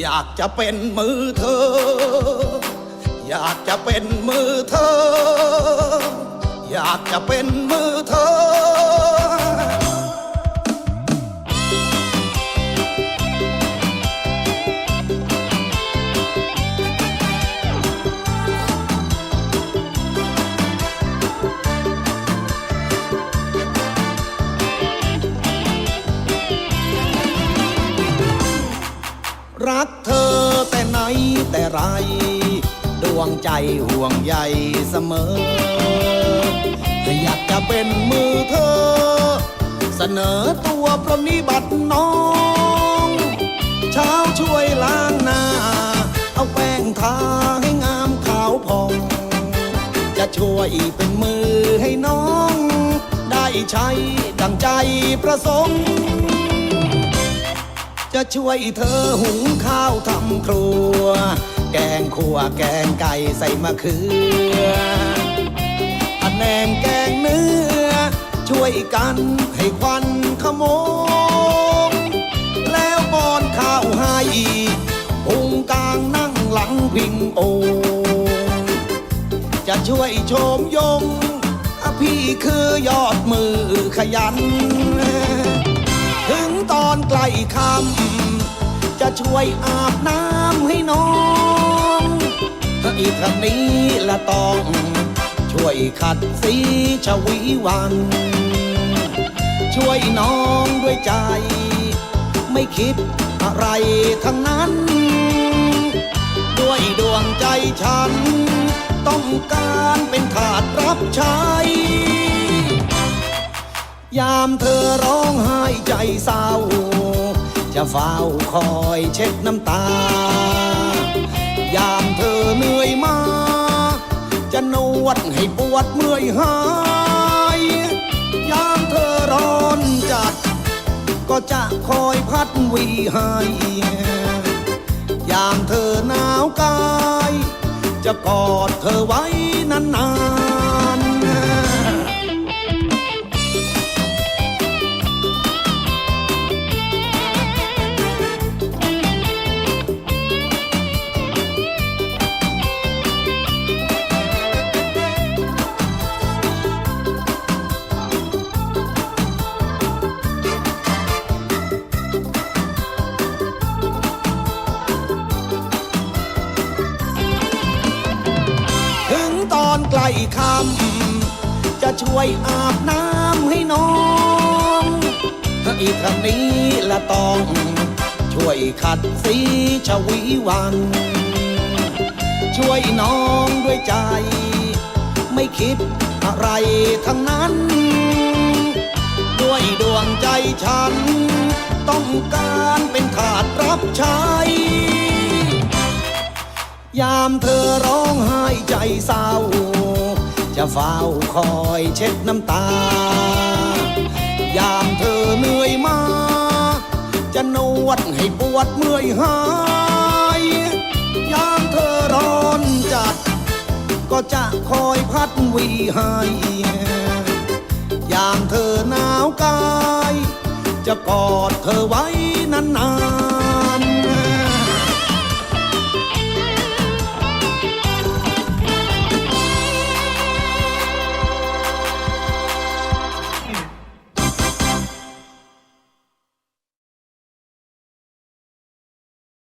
อยากจะเป็นมือเธอ อยากจะเป็นมือเธอ อยากจะเป็นมือเธอ ไร ดวงใจห่วงใยเสมอ อยากจะเป็นมือเธอ เสนอตัวปรนนิบัติน้อง เช้าช่วยล้างหน้า เอาแป้งทาให้งามขาวผ่อง จะช่วยเป็นมือให้น้อง ได้ใช้ดังใจประสงค์จะช่วยเธอหุงข้าวทำครัว แกงขั่วแกงไก่ใส่มะเขืออันแหนงแกงเนื้อ ช่วยกันให้ควันขโมง แล้วป้อนข้าวให้พุงกลางนั่งหลังพิงโองจะช่วยโชมยง พี่คือยอดมือขยัน ถึงตอนใกล้ค่ำจะช่วยอาบน้ำให้น้อง ครั้งนี้ละต้อง ช่วยขัดสีชวีวัน ช่วยน้องด้วยใจ ไม่คิดอะไรทั้งนั้น ด้วยดวงใจฉัน ต้องการเป็นทาสรับใช้ ยามเธอร้องไห้ใจเศร้า จะเฝ้าคอยเช็ดน้ำตา ยามเธอเหนื่อยมา จะนวดให้ปวดเมื่อยหาย ยามเธอร้อนจัด ก็จะคอยพัดวีให้ยามเธอหนาวกาย จะกอดเธอไว้ ใกล้คำจะช่วยอาบน้ำให้น้องอีกครั้งนี้ละต้อง ช่วยขัดสีชวีวัน ช่วยน้องด้วยใจ ไม่คิดอะไรทั้งนั้น ด้วยดวงใจฉัน ต้องการเป็นทาสรับใช้ยามเธอร้องไห้ใจเศร้า จะเฝ้าคอยเช็ดน้ำตา ยามเธอเหนื่อยมา จะนวดให้ปวดเมื่อยหาย ยามเธอร้อนจัด ก็จะคอยพัดวีให้